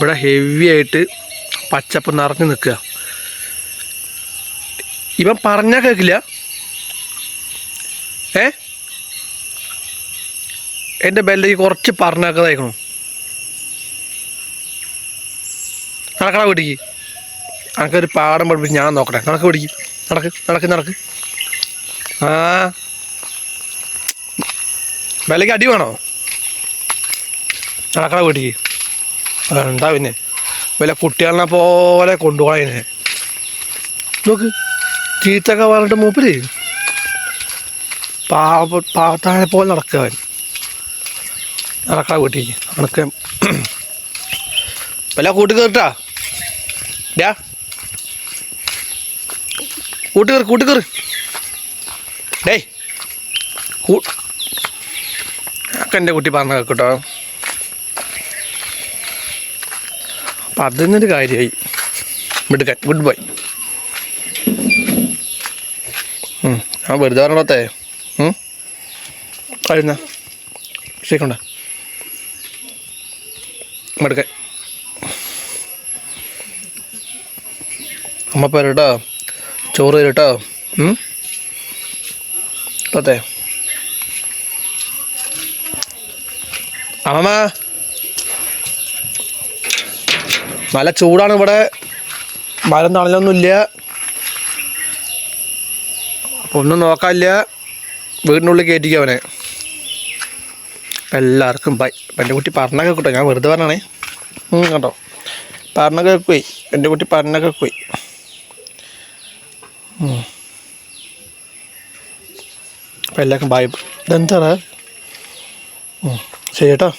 ഇവിടെ ഹെവി ആയിട്ട് പച്ചപ്പ് നിറഞ്ഞു നിൽക്കുക. ഇവൻ പറഞ്ഞാൽ കേൾക്കില്ല ഏ? എന്റെ ബെല്ലേക്ക് കുറച്ച് പറഞ്ഞാക്കതായിക്കണു നടക്കണ വീട്ടിക്ക്. അനക്കൊരു പാടം പഠിപ്പിച്ച് ഞാൻ നോക്കട്ടെ. നടക്ക് വീട്ടിക്ക്. നടക്ക് നടക്ക് നടക്ക്. ആ. ബെല്ലയ്ക്ക് അടി വേണോ? നടക്കണ വീട്ടിക്ക്. എന്താ പിന്നെ വല്ല കുട്ടികളെ പോലെ കൊണ്ടുപോകാനെ നോക്ക് ചീത്തൊക്കെ പറഞ്ഞിട്ട് മൂപ്പര് പാവ പാവത്താനെ പോലെ നടക്കുക അവൻ നടക്കണ വീട്ടിക്ക് അനക്ക് വല്ല കൂട്ടി കയറിട്ടാ? ഡാ. കൂട്ടി കയറി കൂട്ടി കയറി. ഡേയ്. എന്റെ കുട്ടി പറഞ്ഞ കേട്ടോ അപ്പം അതിനൊരു കാര്യമായി. മിടുക്കൻ ഗുഡ് ബൈ ആ വെറുതെ പറഞ്ഞോത്തേ കഴിഞ്ഞ? ശരിക്കണ്ട? മിടുക്കൻ അമ്മ പേര് കേട്ടോ ചോറ് തരട്ടോ അതെ അമ്മ നല്ല ചൂടാണ് ഇവിടെ. മരം തണലൊന്നുമില്ല ഒന്നും നോക്കാനില്ല. വീടിനുള്ളിൽ കയറ്റിക്കുക അവനെ. എല്ലാവർക്കും ബൈ എന്റെ കുട്ടി പറഞ്ഞ കേൾക്കട്ടോ ഞാൻ വെറുതെ പറഞ്ഞാണേ. ഉം, കേട്ടോ പറഞ്ഞ കേൾക്കുപോയി എന്റെ കുട്ടി പറഞ്ഞ കേൾക്കുപോയി അപ്പം എല്ലാവർക്കും ബൈ ഇതെന്താണ്? ശരി കേട്ടോ.